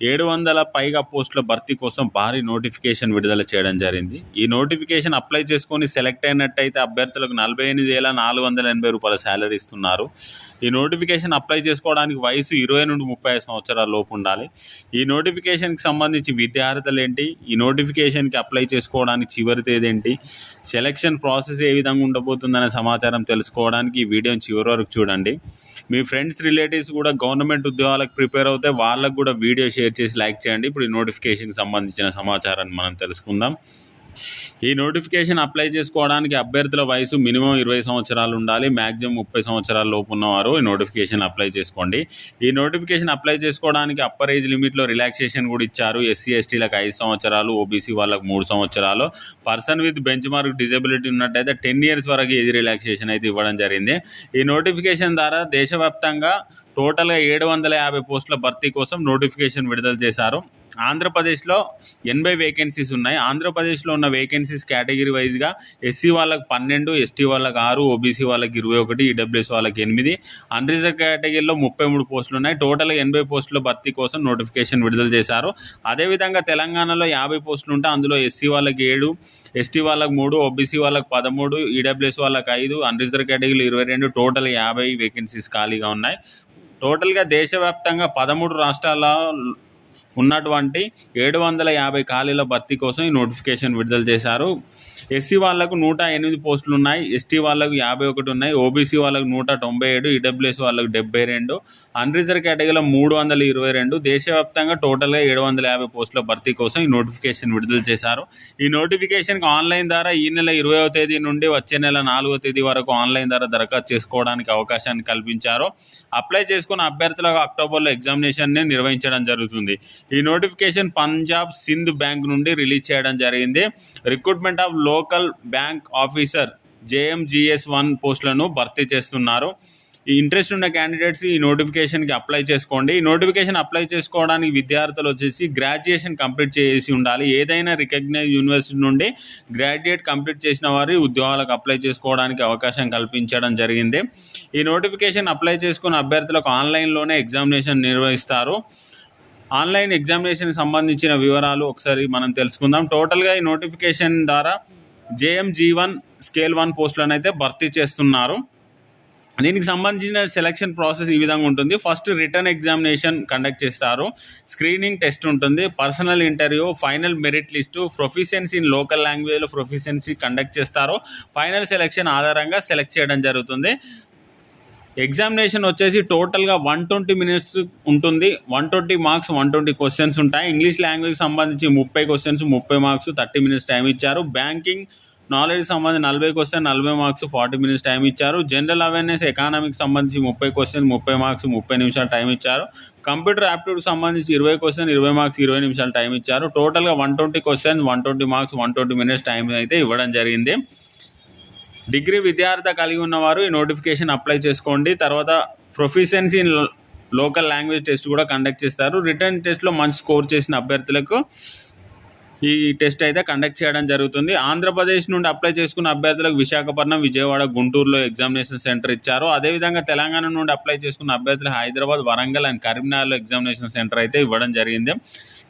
ఏడు వందల పైగా పోస్టుల భర్తీ కోసం భారీ నోటిఫికేషన్ విడుదల చేయడం జరిగింది. ఈ నోటిఫికేషన్ అప్లై చేసుకొని సెలెక్ట్ అయినట్టయితే అభ్యర్థులకు నలభై ఎనిమిది వేల నాలుగు వందల ఎనభై రూపాయల శాలరీ ఇస్తున్నారు. ఈ నోటిఫికేషన్ అప్లై చేసుకోవడానికి వయసు ఇరవై నుండి ముప్పై ఐదు సంవత్సరాల లోపు ఉండాలి. ఈ నోటిఫికేషన్కి సంబంధించి విద్యార్థులు ఏంటి ఈ నోటిఫికేషన్కి అప్లై చేసుకోవడానికి చివరి తేదీ ఏంటి? సెలక్షన్ ప్రాసెస్ ఏ విధంగా ఉండబోతుందనే సమాచారం తెలుసుకోవడానికి ఈ వీడియోని చివరి వరకు చూడండి. మీ ఫ్రెండ్స్ రిలేటివ్స్ కూడా గవర్నమెంట్ ఉద్యోగాలకు ప్రిపేర్ అవుతే వాళ్ళకు కూడా వీడియో షేర్ చేసి లైక్ చేయండి. ఇప్పుడు ఈ నోటిఫికేషన్కి సంబంధించిన సమాచారాన్ని మనం తెలుసుకుందాం. ఈ నోటిఫికేషన్ అప్లై చేసుకోవడానికి అభ్యర్థుల వయసు మినిమం ఇరవై సంవత్సరాలు ఉండాలి మ్యాక్సిమం ముప్పై సంవత్సరాల లోపు ఉన్నవారు ఈ నోటిఫికేషన్ అప్లై చేసుకోండి. ఈ నోటిఫికేషన్ అప్లై చేసుకోవడానికి అప్పర్ ఏజ్ లిమిట్లో రిలాక్సేషన్ కూడా ఇచ్చారు. ఎస్సీ ఎస్టీలకు ఐదు సంవత్సరాలు ఓబీసీ వాళ్ళకు మూడు సంవత్సరాలు. Person with bench mark disability ఉన్నట్టయితే టెన్ ఇయర్స్ వరకు ఏజ్ రిలాక్సేషన్ అయితే ఇవ్వడం జరిగింది. ఈ నోటిఫికేషన్ ద్వారా దేశవ్యాప్తంగా టోటల్గా ఏడు వందల యాభై పోస్టుల భర్తీ కోసం నోటిఫికేషన్ విడుదల చేశారు. ఆంధ్రప్రదేశ్లో ఎనభై వేకెన్సీస్ ఉన్నాయి. ఆంధ్రప్రదేశ్లో ఉన్న వేకెన్సీస్ కేటగిరీ వైజ్గా ఎస్సీ వాళ్ళకి పన్నెండు ఎస్టీ వాళ్ళకి ఆరు ఓబీసీ వాళ్ళకి ఇరవై ఒకటి ఈడబ్ల్యూఎస్ వాళ్ళకి ఎనిమిది. అన్రిజర్వ్ కేటగిరీలో ముప్పై మూడు పోస్టులు ఉన్నాయి. టోటల్గా ఎనభై పోస్టుల భర్తీ కోసం నోటిఫికేషన్ విడుదల చేశారు. అదేవిధంగా తెలంగాణలో యాభై పోస్టులు ఉంటే అందులో ఎస్సీ వాళ్ళకి ఏడు ఎస్టీ వాళ్ళకి మూడు ఓబీసీ వాళ్ళకి పదమూడు ఈడబ్ల్యూఎస్ వాళ్ళకి ఐదు అన్రిజర్వ్ కేటగిరీలో ఇరవై రెండు టోటల్ యాభై వేకెన్సీస్ ఖాళీగా ఉన్నాయి. టోటల్గా దేశవ్యాప్తంగా పదమూడు రాష్ట్రాల ఉన్నటువంటి ఏడు వందల యాభై ఖాళీల భర్తీ కోసం ఈ నోటిఫికేషన్ విడుదల చేశారు. ఎస్సీ వాళ్ళకు నూట ఎనిమిది పోస్టులు ఉన్నాయి. ఎస్టీ వాళ్ళకు యాభై ఒకటి ఉన్నాయి. ఓబీసీ వాళ్ళకు నూట తొంభై ఏడు ఈడబ్ల్యూఎస్ వాళ్ళకు డెబ్బై రెండు అన్రిజర్వ్ కేటగిరీలో మూడు వందల ఇరవై రెండు దేశవ్యాప్తంగా టోటల్గా ఏడు వందల యాభై పోస్టుల భర్తీ కోసం ఈ నోటిఫికేషన్ విడుదల చేశారు. ఈ నోటిఫికేషన్కి ఆన్లైన్ ద్వారా ఈ నెల ఇరవయో తేదీ నుండి వచ్చే నెల నాలుగో తేదీ వరకు ఆన్లైన్ ద్వారా దరఖాస్తు చేసుకోవడానికి అవకాశాన్ని కల్పించారు. అప్లై చేసుకున్న అభ్యర్థులకు అక్టోబర్లో ఎగ్జామినేషన్ని నిర్వహించడం జరుగుతుంది. ఈ నోటిఫికేషన్ పంజాబ్ సింధ్ బ్యాంక్ నుండి రిలీజ్ చేయడం జరిగింది. Recruitment of local bank officer JMGS one పోస్టులను భర్తీ చేస్తున్నారు. ఈ ఇంట్రెస్ట్ ఉన్న క్యాండిడేట్స్ ఈ నోటిఫికేషన్కి అప్లై చేసుకోండి. ఈ నోటిఫికేషన్ అప్లై చేసుకోవడానికి విద్యార్థులు వచ్చేసి గ్రాడ్యుయేషన్ కంప్లీట్ చేసి ఉండాలి. ఏదైనా రికగ్నైజ్ యూనివర్సిటీ నుండి గ్రాడ్యుయేట్ కంప్లీట్ చేసిన వారి ఉద్యోగాలకు అప్లై చేసుకోవడానికి అవకాశం కల్పించడం జరిగింది. ఈ నోటిఫికేషన్ అప్లై చేసుకున్న అభ్యర్థులకు ఆన్లైన్లోనే ఎగ్జామినేషన్ నిర్వహిస్తారు. ఆన్లైన్ ఎగ్జామినేషన్ సంబంధించిన వివరాలు ఒకసారి మనం తెలుసుకుందాం. టోటల్గా ఈ నోటిఫికేషన్ ద్వారా జేఎంజీ వన్ స్కేల్ వన్ పోస్టులను అయితే భర్తీ చేస్తున్నారు. దీనికి సంబంధించిన సెలక్షన్ ప్రాసెస్ ఈ విధంగా ఉంటుంది. ఫస్ట్ రిటర్న్ ఎగ్జామినేషన్ కండక్ట్ చేస్తారు. స్క్రీనింగ్ టెస్ట్ ఉంటుంది. Personal interview final merit list proficiency in local లాంగ్వేజ్లో ప్రొఫిషియన్సీ కండక్ట్ చేస్తారు. ఫైనల్ సెలక్షన్ ఆధారంగా సెలెక్ట్ చేయడం జరుగుతుంది. ఎగ్జామినేషన్ వచ్చేసి టోటల్గా వన్ ట్వంటీ మినిట్స్ ఉంటుంది. One twenty marks one twenty questions ఉంటాయి. ఇంగ్లీష్ లాంగ్వేజ్కి సంబంధించి ముప్పై క్వశ్చన్స్ ముప్పై మార్క్స్ థర్టీ మినిట్స్ టైం ఇచ్చారు. బ్యాంకింగ్ నాలెడ్జ్ సంబంధించి నలభై క్వశ్చన్ నలభై మార్క్స్ ఫార్టీ మినిట్స్ టైం ఇచ్చారు. జనరల్ అవేర్నెస్ ఎకానమిక్ సంబంధించి ముప్పై క్వశ్చన్ ముప్పై మార్క్స్ ముప్పై నిమిషాలు టైం ఇచ్చారు. కంప్యూటర్ యాప్టిట్యూడ్ సంబంధించి ఇరవై క్వశ్చన్ ఇరవై మార్క్స్ ఇరవై నిమిషాలు టైం ఇచ్చారు. టోటల్గా one twenty question one twenty marks one twenty minutes time అయితే ఇవ్వడం జరిగింది. డిగ్రీ విద్యార్థి కలిగి ఉన్నవారు ఈ నోటిఫికేషన్ అప్లై చేసుకోండి. తర్వాత proficiency in local language test కూడా కండక్ట్ చేస్తారు. రిటర్న్ టెస్ట్లో మంచి స్కోర్ చేసిన అభ్యర్థులకు ఈ టెస్ట్ అయితే కండక్ట్ చేయడం జరుగుతుంది. ఆంధ్రప్రదేశ్ నుండి అప్లై చేసుకున్న అభ్యర్థులకు విశాఖపట్నం విజయవాడ గుంటూరులో ఎగ్జామినేషన్ సెంటర్ ఇచ్చారు. అదేవిధంగా తెలంగాణ నుండి అప్లై చేసుకున్న అభ్యర్థులు హైదరాబాద్ వరంగల్ అండ్ కరీంనగర్లో ఎగ్జామినేషన్ సెంటర్ అయితే ఇవ్వడం జరిగింది.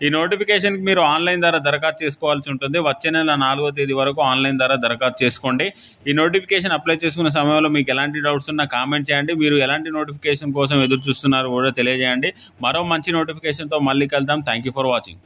ఈ నోటిఫికేషన్కి మీరు ఆన్లైన్ ద్వారా దరఖాస్తు చేసుకోవాల్సి ఉంటుంది. వచ్చే నెల నాలుగో తేదీ వరకు ఆన్లైన్ ద్వారా దరఖాస్తు చేసుకోండి. ఈ నోటిఫికేషన్ అప్లై చేసుకున్న సమయంలో మీకు ఎలాంటి డౌట్స్ ఉన్నా కామెంట్ చేయండి. మీరు ఎలాంటి నోటిఫికేషన్ కోసం ఎదురు చూస్తున్నారో కూడా తెలియజేయండి. మరో మంచి నోటిఫికేషన్తో మళ్ళీ కలుద్దాం. Thank you for watching